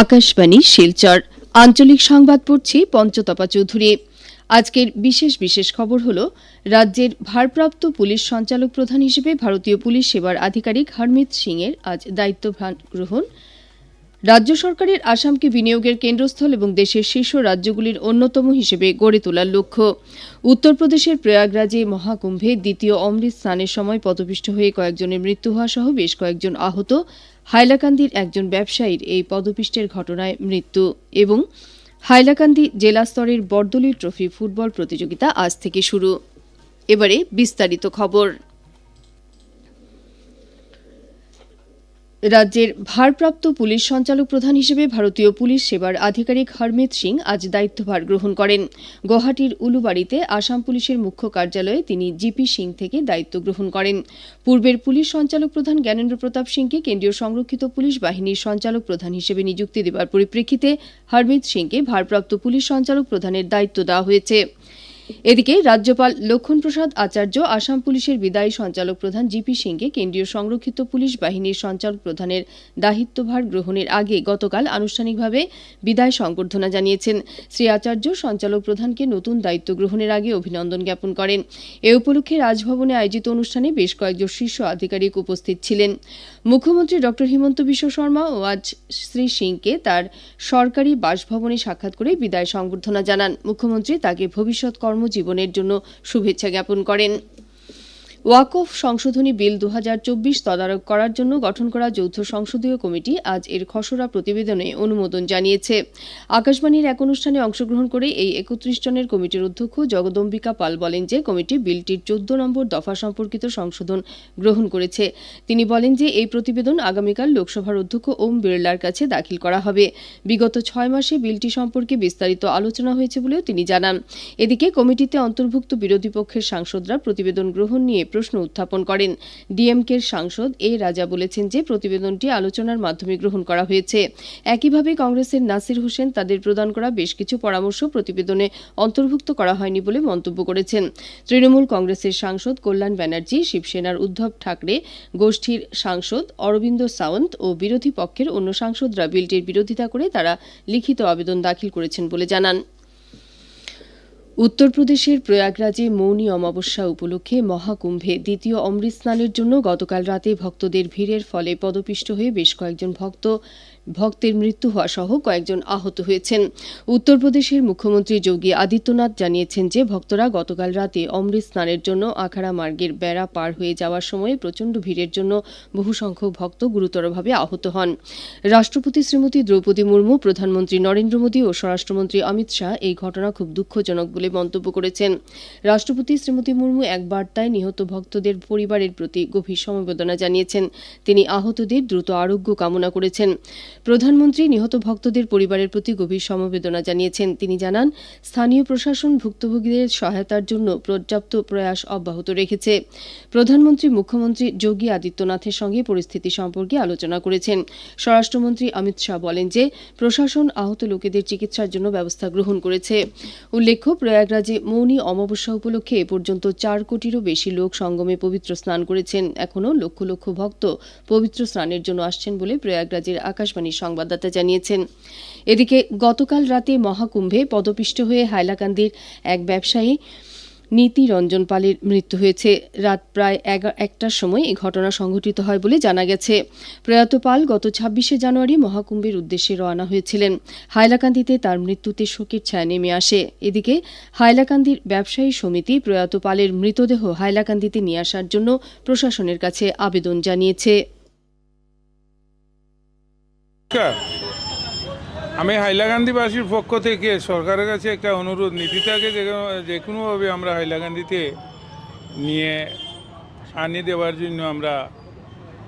আকাশবাণী, শিলচর। আঞ্চলিক সংবাদ পড়ছি পঞ্চতপা চৌধুরী। আজকের বিশেষ বিশেষ খবর হল, রাজ্যের ভারপ্রাপ্ত পুলিশ সঞ্চালক প্রধান হিসেবে ভারতীয় পুলিশ সেবার আধিকারিক হরমিত সিং এর আজ দায়িত্বভার গ্রহণ। রাজ্য সরকারের আসামকে বিনিয়োগের কেন্দ্রস্থল এবং দেশের শীর্ষ রাজ্যগুলির অন্যতম হিসেবে গড়ে তোলার লক্ষ্য। উত্তরপ্রদেশের প্রয়াগরাজে মহাকুম্ভে দ্বিতীয় অমৃত স্নানের সময় পদপিষ্ট হয়ে কয়েকজনের মৃত্যু হওয়া সহ বেশ কয়েকজন আহত। হাইলাকান্দির একজন ব্যবসায়ীর এই পদপিষ্টের ঘটনায় মৃত্যু এবং হাইলাকান্দি জেলা স্তরের বর্দলি ট্রফি ফুটবল প্রতিযোগিতা আজ থেকে শুরু। এবারে বিস্তারিত খবর। রাজ্যের ভারপ্রাপ্ত পুলিশ সঞ্চালক প্রধান হিসেবে ভারতীয় পুলিশ সেবার আধিকারিক হরমিত সিং আজ দায়িত্বভার গ্রহণ করেন। গুয়াহাটির উলুবাড়িতে আসাম পুলিশের মুখ্য কার্যালয়ে তিনি জিপি সিং থেকে দায়িত্ব গ্রহণ করেন। পূর্বের পুলিশ সঞ্চালক প্রধান জ্ঞানেন্দ্র প্রতাপ সিংকে কেন্দ্রীয় সংরক্ষিত পুলিশ বাহিনীর সঞ্চালক প্রধান হিসেবে নিযুক্তি দেওয়ার পরিপ্রেক্ষিতে হরমিত সিংকে ভারপ্রাপ্ত পুলিশ সঞ্চালক প্রধানের দায়িত্ব দেওয়া হয়েছে। এদিকে রাজ্যপাল লক্ষণ প্রসাদ আচার্য, আসাম পুলিশের বিদায়ী সঞ্চালক প্রধান জিপি সিংকে কেন্দ্রীয় সংরক্ষিত পুলিশ বাহিনীর সঞ্চালক প্রধানের দায়িত্বভার গ্রহণের আগে গতকাল আনুষ্ঠানিকভাবে বিদায় সংবর্ধনা জানিয়েছেন। শ্রী আচার্য সঞ্চালক প্রধানকে নতুন দায়িত্ব গ্রহণের আগে অভিনন্দন জ্ঞাপন করেন। এ উপলক্ষে রাজভবনে আয়োজিত অনুষ্ঠানে বেশ কয়েকজন শীর্ষ আধিকারিক উপস্থিত ছিলেন। মুখ্যমন্ত্রী ড. হিমন্ত বিশ্ব শর্মা ও আজ শ্রী সিংকে তার সরকারি বাসভবনে সাক্ষাৎ করে বিদায় সংবর্ধনা জানান। মুখ্যমন্ত্রী তাকে ভবিষ্যৎ কর্মজীবনের জন্য শুভেচ্ছা জ্ঞাপন করেন। ওয়াকফ সংশোধনী বিল দু হাজার চব্বিশ তদারক করার জন্য গঠন করা যৌথ সংসদীয় কমিটি আজ এর খসড়া প্রতিবেদনে অনুমোদন জানিয়েছে। আকাশবাণীর এক অনুষ্ঠানে অংশগ্রহণ করে এই একত্রিশ জনের কমিটির অধ্যক্ষ জগদম্বিকা পাল বলেন যে কমিটি বিলটির চোদ্দ নম্বর দফা সম্পর্কিত সংশোধন গ্রহণ করেছে। তিনি বলেন যে এই প্রতিবেদন আগামীকাল লোকসভার অধ্যক্ষ ওম বিড়লার কাছে দাখিল করা হবে। বিগত ছয় মাসে বিলটি সম্পর্কে বিস্তারিত আলোচনা হয়েছে বলেও তিনি জানান। এদিকে কমিটিতে অন্তর্ভুক্ত বিরোধী পক্ষের সাংসদরা প্রতিবেদন গ্রহণ নিয়ে প্রশ্ন উত্থাপন করেন। ডিএমকের সাংসদ এ রাজা বলেছেন যে, প্রতিবেদনটি আলোচনার মাধ্যমে গ্রহণ করা হয়েছে। একইভাবে কংগ্রেসের নাসির হোসেন তাদের প্রদান করা বেশ কিছু পরামর্শ প্রতিবেদনে অন্তর্ভুক্ত করা হয়নি বলে মন্তব্য করেছেন। তৃণমূল কংগ্রেসের সাংসদ কল্যাণ ব্যানার্জি, শিবসেনার উদ্ধব ঠাকরে, গোষ্ঠীর সাংসদ অরবিন্দ সাওন্ত ও বিরোধী পক্ষের অন্য সাংসদরা বিলটির বিরোধিতা করে তারা লিখিত আবেদন দাখিল করেছেন বলে জানান। উত্তরপ্রদেশের প্রয়াগরাজে মৌনী অমাবস্যা উপলক্ষে মহাকুম্ভে দ্বিতীয় অমৃত স্নানের জন্য গতকাল রাতে ভক্তদের ভিড়ের ফলে পদপিষ্ট হয়ে বেশ কয়েকজন ভক্ত, ভক্তের মৃত্যু হওয়া সহ কয়েকজন আহত হয়েছেন। উত্তরপ্রদেশের মুখ্যমন্ত্রী যোগী আদিত্যনাথ জানিয়েছেন যে, ভক্তরা গতকাল রাতে অমৃত স্নানের জন্য আখাড়া মার্গের বেড়া পার হয়ে যাওয়ার সময় প্রচণ্ড ভিড়ের জন্য বহু সংখ্যক ভক্ত গুরুতরভাবে আহত হন। রাষ্ট্রপতি শ্রীমতী দ্রৌপদী মুর্মু, প্রধানমন্ত্রী নরেন্দ্র মোদী ও স্বরাষ্ট্রমন্ত্রী অমিত শাহ এই ঘটনা খুব দুঃখজনক বলে মন্তব্য করেছেন। রাষ্ট্রপতি শ্রীমতী মুর্মু এক বার্তায় নিহত ভক্তদের পরিবারের প্রতি গভীর সমবেদনা জানিয়েছেন। তিনি আহতদের দ্রুত আরোগ্য কামনা করেছেন। প্রধানমন্ত্রী নিহত ভক্তদের পরিবারের প্রতি গভীর সমবেদনা জানিয়েছেন। তিনি জানান, স্থানীয় প্রশাসন ভুক্তভোগীদের সহায়তার জন্য পর্যাপ্ত প্রয়াস অব্যাহত রেখেছে। প্রধানমন্ত্রী, মুখ্যমন্ত্রী যোগী আদিত্যনাথের সঙ্গে পরিস্থিতি সম্পর্কে আলোচনা করেছেন। স্বরাষ্ট্রমন্ত্রী অমিত শাহ বলেন যে, প্রশাসন আহত লোকেদের চিকিৎসার জন্য ব্যবস্থা গ্রহণ করেছে। উল্লেখ্য প্রয়াগরাজে মৌনী অমাবস্যা উপলক্ষে এ পর্যন্ত চার কোটিরও বেশি লোক সঙ্গমে পবিত্র স্নান করেছেন। এখনও লক্ষ লক্ষ ভক্ত পবিত্র স্নানের জন্য আসছেন বলে প্রয়াগরাজের আকাশবাণী সংবাদদাতা জানিয়েছেন। এদিকে গতকাল রাতে মহাকুম্ভে পদপিষ্ট হয়ে হাইলাকান্দির এক ব্যবসায়ী নীতি রঞ্জন পালের মৃত্যু হয়েছে। রাত প্রায় একটার সময় এই ঘটনা সংঘটিত হয় বলে জানা গেছে। প্রয়াত পাল গত ছাব্বিশে জানুয়ারি মহাকুম্ভের উদ্দেশ্যে রওনা হয়েছিলেন। হাইলাকান্দিতে তার মৃত্যুতে শোকের ছায়া নেমে আসে। এদিকে হাইলাকান্দির ব্যবসায়ী সমিতি প্রয়াত পালের মৃতদেহ হাইলাকান্দিতে নিয়ে আসার জন্য প্রশাসনের কাছে আবেদন জানিয়েছে। আমি হাইলাকান্দিবাসীর পক্ষ থেকে সরকারের কাছে একটা অনুরোধ নীতিটাকে যে কোনোভাবে আমরা হাইলাকান্দিতে নিয়ে আনি দেওয়ার জন্য আমরা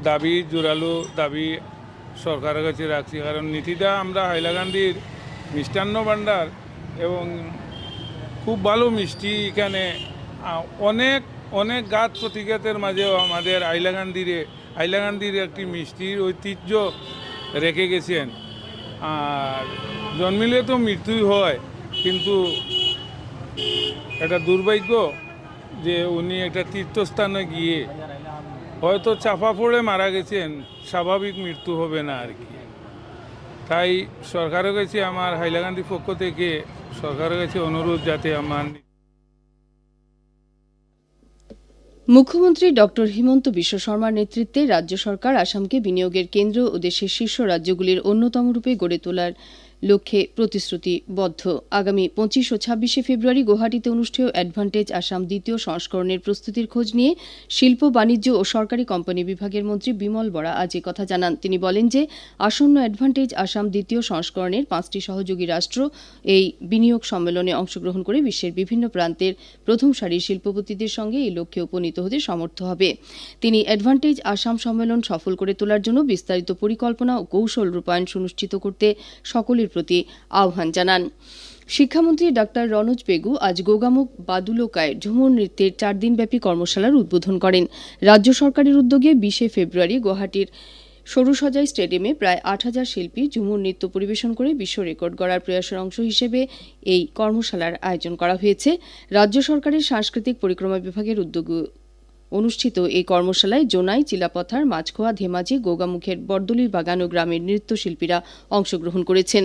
দাবি জোরালো দাবি সরকারের কাছে রাখছি। কারণ নীতিটা আমরা হাইলাকান্দির মিষ্টান্ন ভাণ্ডার এবং খুব ভালো মিষ্টি এখানে অনেক অনেক গাছ প্রতিঘাতের মাঝেও আমাদের হাইলাকান্দিরে হাইলাকান্দির একটি মিষ্টির ঐতিহ্য রেখে গেছেন। আর জন্মিলে তো মৃত্যুই হয়, কিন্তু এটা দুর্ভাগ্য যে উনি একটা তীর্থস্থানে গিয়ে হয়তো চাপা পড়ে মারা গেছেন, স্বাভাবিক মৃত্যু হবে না আর কি। তাই সরকারের কাছে আমার হাইলাকান্দির পক্ষ থেকে সরকারের কাছে অনুরোধ যাতে আমার মুখ্যমন্ত্রী ডক্টর হিমন্ত বিশ্ব শর্মার নেতৃত্বে রাজ্য সরকার আসামকে বিনিয়োগের কেন্দ্র ও দেশের শীর্ষ রাজ্যগুলির অন্যতম রূপে গড়ে তোলার লক্ষ্যে প্রতিশ্রুতিবদ্ধ। আগামী পঁচিশ ও ছাব্বিশে ফেব্রুয়ারি গুয়াহাটিতে অনুষ্ঠেয় অ্যাডভান্টেজ আসাম দ্বিতীয় সংস্করণের প্রস্তুতির খোঁজ নিয়ে শিল্প, বাণিজ্য ও সরকারি কোম্পানি বিভাগের মন্ত্রী বিমল বরা আজ কথা জানান। তিনি বলেন যে, আসন্ন অ্যাডভান্টেজ আসাম দ্বিতীয় সংস্করণের পাঁচটি সহযোগী রাষ্ট্র এই বিনিয়োগ সম্মেলনে অংশগ্রহণ করে বিশ্বের বিভিন্ন প্রান্তের প্রথম সারির শিল্পপতিদের সঙ্গে এই লক্ষ্যে উপনীত হতে সমর্থ হবে। তিনি অ্যাডভান্টেজ আসাম সম্মেলন সফল করে তোলার জন্য বিস্তারিত পরিকল্পনা ও কৌশল রূপায়ণ সুনিশ্চিত করতে সকলের প্রতি আহ্বান জানান। শিক্ষামন্ত্রী ডাক্তার রনোজ বেগু আজ গোগামুখ বাদুলোকায় ঝুমুর নৃত্যের চার দিনব্যাপী কর্মশালার উদ্বোধন করেন। রাজ্য সরকারের উদ্যোগে বিশে ফেব্রুয়ারি গুয়াহাটির সরুসজাই স্টেডিয়ামে প্রায় আট হাজার শিল্পী ঝুমুর নৃত্য পরিবেশন করে বিশ্ব রেকর্ড গড়ার প্রয়াসের অংশ হিসেবে এই কর্মশালার আয়োজন করা হয়েছে। রাজ্য সরকারের সাংস্কৃতিক পরিক্রমা বিভাগের উদ্যোগে অনুষ্ঠিত এই কর্মশালায় জোনাই, চিলাপথার, মাছখোয়া, ধেমাজি, গোগামুখের বরদলির বাগান ও গ্রামের নৃত্যশিল্পীরা অংশগ্রহণ করেছেন।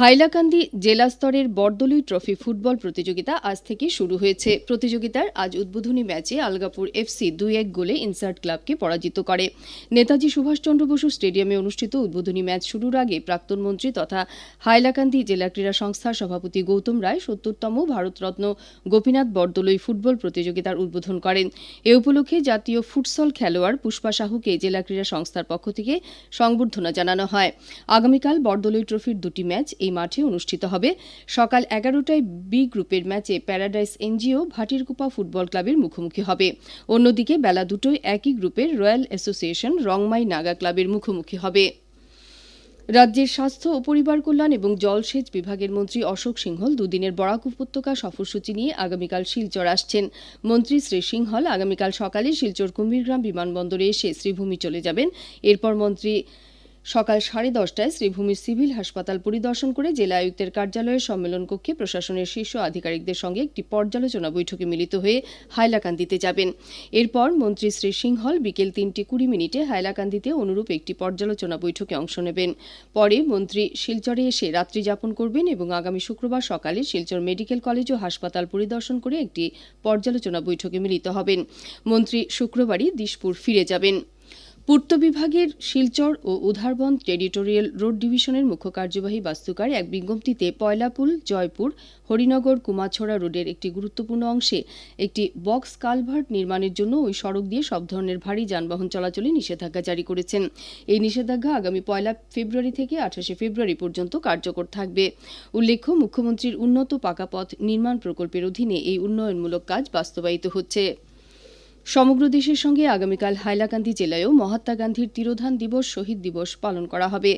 হাইলাকান্দি জেলা স্তরের বরদলুই ট্রফি ফুটবল প্রতিযোগিতা আজ থেকে শুরু হয়েছে। প্রতিযোগিতার আজ উদ্বোধনী ম্যাচে আলগাপুর এফসি দুই এক গোলে ইনসার্ট ক্লাবকে পরাজিত করে। নেতাজি সুভাষচন্দ্র বসু স্টেডিয়ামে অনুষ্ঠিত উদ্বোধনী ম্যাচ শুরুর আগে প্রাক্তন মন্ত্রী তথা হাইলাকান্দি জেলা ক্রীড়া সংস্থার সভাপতি গৌতম রায় সত্তরতম ভারতরত্ন গোপীনাথ বরদলুই ফুটবল প্রতিযোগিতার উদ্বোধন করেন। এ উপলক্ষে জাতীয় ফুটসল খেলোয়াড় পুষ্পা সাহুকে জেলা ক্রীড়া সংস্থার পক্ষ থেকে সংবর্ধনা জানানো হয়। আগামীকাল বরদলুই ট্রফির দুটি ম্যাচ এই মাঠে অনুষ্ঠিত হবে। সকাল এগারোটায় বি গ্রুপের ম্যাচে প্যারাডাইস এনজিও ভাটিরকুপা ফুটবল ক্লাবের মুখোমুখি হবে। অন্যদিকে বেলা দুটোয় একই গ্রুপের রয়্যাল অ্যাসোসিয়েশন রংমাই নাগা ক্লাবের মুখোমুখি হবে। রাজ্যের স্বাস্থ্য ও পরিবার কল্যাণ এবং জলসেচ বিভাগের মন্ত্রী অশোক সিংহল দুদিনের বরাক উপত্যকা সফরসূচি নিয়ে আগামীকাল শিলচর আসছেন। মন্ত্রী শ্রী সিংহল আগামীকাল সকালে শিলচর কুম্ভীরগ্রাম বিমানবন্দরে এসে শ্রীভূমি চলে যাবেন। এরপর মন্ত্রী সকাল সাড়ে দশটায় শ্রীভূমির সিভিল হাসপাতাল পরিদর্শন করে জেলা আয়ুক্তের কার্যালয়ের সম্মেলন কক্ষে প্রশাসনের শীর্ষ আধিকারিকদের সঙ্গে একটি পর্যালোচনা বৈঠকে মিলিত হয়ে হাইলাকান্দিতে যাবেন। এরপর মন্ত্রী শ্রী সিংহল বিকেল তিনটি কুড়ি মিনিটে হাইলাকান্দিতে অনুরূপ একটি পর্যালোচনা বৈঠকে অংশ নেবেন। পরে মন্ত্রী শিলচরে এসে রাত্রি যাপন করবেন এবং আগামী শুক্রবার সকালে শিলচর মেডিকেল কলেজ ও হাসপাতাল পরিদর্শন করে একটি পর্যালোচনা বৈঠকে মিলিত হবেন। মন্ত্রী শুক্রবারই দিশপুর ফিরে যাবেন। পূর্ত বিভাগের শিলচর ও উধারবন টেরিটোরিয়াল রোড ডিভিশনের মুখ্য কার্যবাহী বাস্তুকার এক বিজ্ঞপ্তিতে পয়লাপুল, জয়পুর, হরিনগর, কুমাছড়া রোডের একটি গুরুত্বপূর্ণ অংশে একটি বক্স কালভার্ট নির্মাণের জন্য ওই সড়ক দিয়ে সব ধরনের ভারী যানবাহন চলাচলে নিষেধাজ্ঞা জারি করেছেন। এই নিষেধাজ্ঞা আগামী পয়লা ফেব্রুয়ারি থেকে আঠাশে ফেব্রুয়ারি পর্যন্ত কার্যকর থাকবে। উল্লেখ্য, মুখ্যমন্ত্রীর উন্নত পাকাপথ নির্মাণ প্রকল্পের অধীনে এই উন্নয়নমূলক কাজ বাস্তবায়িত হচ্ছে। সমগ্র দেশের সঙ্গে আগামীকাল হাইলাকান্দি জেলায়ও মহাত্মা গান্ধীর তিরোধান দিবস, শহীদ দিবস পালন করা হবে।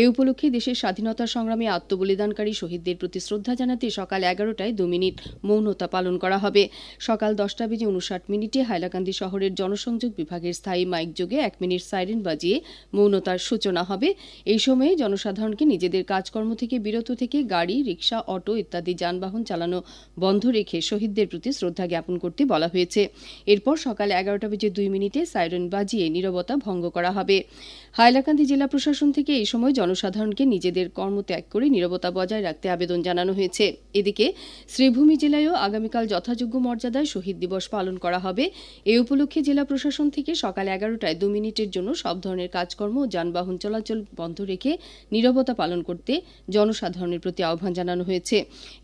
এ উপলক্ষে দেশের স্বাধীনতা সংগ্রামে আত্মবলিদানকারী শহীদদের প্রতি শ্রদ্ধা জানাতে সকাল এগারোটায় দু মিনিট মৌনতা পালন করা হবে। সকাল দশটা বেজে উনষাট মিনিটে হাইলাকান্দি শহরের জনসংযোগ বিভাগের স্থায়ী মাইক যোগে এক মিনিট সাইরেন বাজিয়ে মৌনতার সূচনা হবে। এই সময়ে জনসাধারণকে নিজেদের কাজকর্ম থেকে বিরত থেকে গাড়ি রিক্সা অটো ইত্যাদি যানবাহন চালানো বন্ধ রেখে শহীদদের প্রতি শ্রদ্ধা জ্ঞাপন করতে বলা হয়েছে। এরপর সকাল এগারোটা বেজে দুই মিনিটে সাইরেন বাজিয়ে নীরবতা ভঙ্গ করা হবে। হাইলাকান্দি জেলা প্রশাসন থেকে এই সময় জনসাধারণকে নিজেদের কর্মত্যাগ করে নীরবতা বজায় রাখতে আবেদন জানানো হয়েছে। এদিকে শ্রীভূমি জেলায়ও আগামীকাল যথাযোগ্য মর্যাদায় শহীদ দিবস পালন করা হবে। এ উপলক্ষে জেলা প্রশাসন থেকে সকাল এগারোটায় দু মিনিটের জন্য সব ধরনের কাজকর্ম ও যানবাহন চলাচল বন্ধ রেখে নীরবতা পালন করতে জনসাধারণের প্রতি আহ্বান জানানো হয়েছে।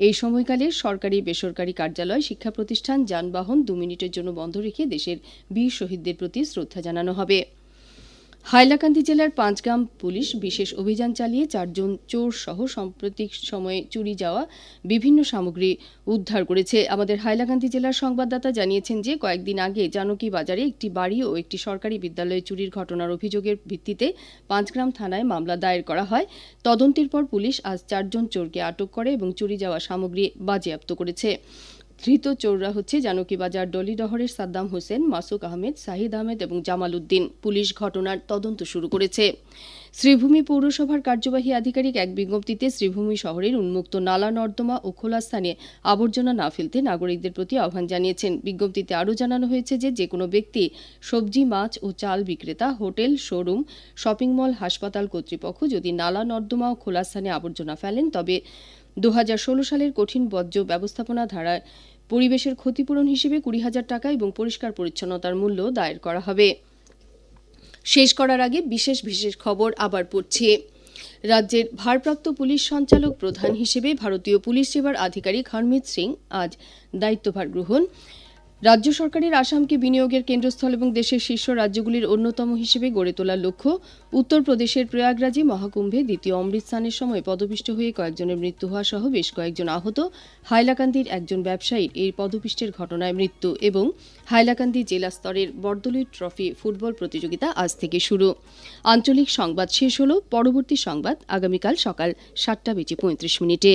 এই সময়কালে সরকারি বেসরকারি কার্যালয় শিক্ষা প্রতিষ্ঠান যানবাহন দু মিনিটের জন্য বন্ধ রেখে দেশের বীর শহীদদের প্রতি শ্রদ্ধা জানানো হবে। হাইলাকান্দি জেলার পাঁচগ্রাম পুলিশ বিশেষ অভিযান চালিয়ে চারজন চোর সহ সাম্প্রতিক সময়ে চুরি যাওয়া বিভিন্ন সামগ্রী উদ্ধার করেছে। আমাদের হাইলাকান্দি জেলার সংবাদদাতা জানিয়েছেন যে, কয়েকদিন আগে জানকী বাজারে একটি বাড়ি ও একটি সরকারি বিদ্যালয়ে চুরির ঘটনার অভিযোগের ভিত্তিতে পাঁচগ্রাম থানায় মামলা দায়ের করা হয়। তদন্তের পর পুলিশ আজ চারজন চোরকে আটক করে এবং চুরি যাওয়া সামগ্রী বাজেয়াপ্ত করেছে। ধৃত চোররা হচ্ছে জানকীবাজার ডলিডহরের সাদ্দাম হোসেন, মাসুক আহমেদ, সাহিদ আহমেদ এবং জামাল উদ্দিন পুলিশ ঘটনার তদন্ত শুরু করেছে। শ্রীভূমি পৌরসভার কার্যবাহী আধিকারিক এক বিজ্ঞপ্তিতে শ্রীভূমি শহরের উন্মুক্ত নালা, নর্দমা ও খোলা স্থানে আবর্জনা না ফেলতে নাগরিকদের প্রতি আহ্বান জানিয়েছেন। বিজ্ঞপ্তিতে আরও জানানো হয়েছে যে যে কোনো ব্যক্তি সবজি, মাছ ও চাল বিক্রেতা, হোটেল, শোরুম, শপিং মল, হাসপাতাল কর্তৃপক্ষ যদি নালা, নর্দমা ও খোলা স্থানে আবর্জনা ফেলেন, তবে দু হাজার ষোলো সালের কঠিন বর্জ্য ব্যবস্থাপনা ধারায় পরিবেশের ক্ষতিপূরণ হিসেবে কুড়ি হাজার টাকা এবং পরিষ্কার পরিচ্ছন্নতার মূল্য দায়ের করা হবে। শেষ করার আগে বিশেষ বিশেষ খবর আবার পড়ছি। রাজ্যের ভারপ্রাপ্ত পুলিশ সঞ্চালক প্রধান হিসেবে ভারতীয় পুলিশ সেবার আধিকারিক হরমিত সিং আজ দায়িত্বভার গ্রহণ। রাজ্য সরকারের আসামকে বিনিয়োগের কেন্দ্রস্থল এবং দেশের শীর্ষ রাজ্যগুলির অন্যতম হিসেবে গড়ে তোলার লক্ষ্য উত্তরপ্রদেশের প্রয়াগরাজে মহাকুম্ভে দ্বিতীয় অমৃতস্থানের সময় পদপিষ্ট হয়ে কয়েকজনের মৃত্যু হওয়া সহ বেশ কয়েকজন আহত। হাইলাকান্দির একজন ব্যবসায়ীর এই পদপিষ্টের ঘটনায় মৃত্যু এবং হাইলাকান্দি জেলা স্তরের বর্দলুই ট্রফি ফুটবল প্রতিযোগিতা আজ থেকে শুরু। আঞ্চলিক সংবাদ শেষ হল। পরবর্তী সংবাদ আগামীকাল সকাল সাতটা বেজে পঁয়ত্রিশ মিনিটে।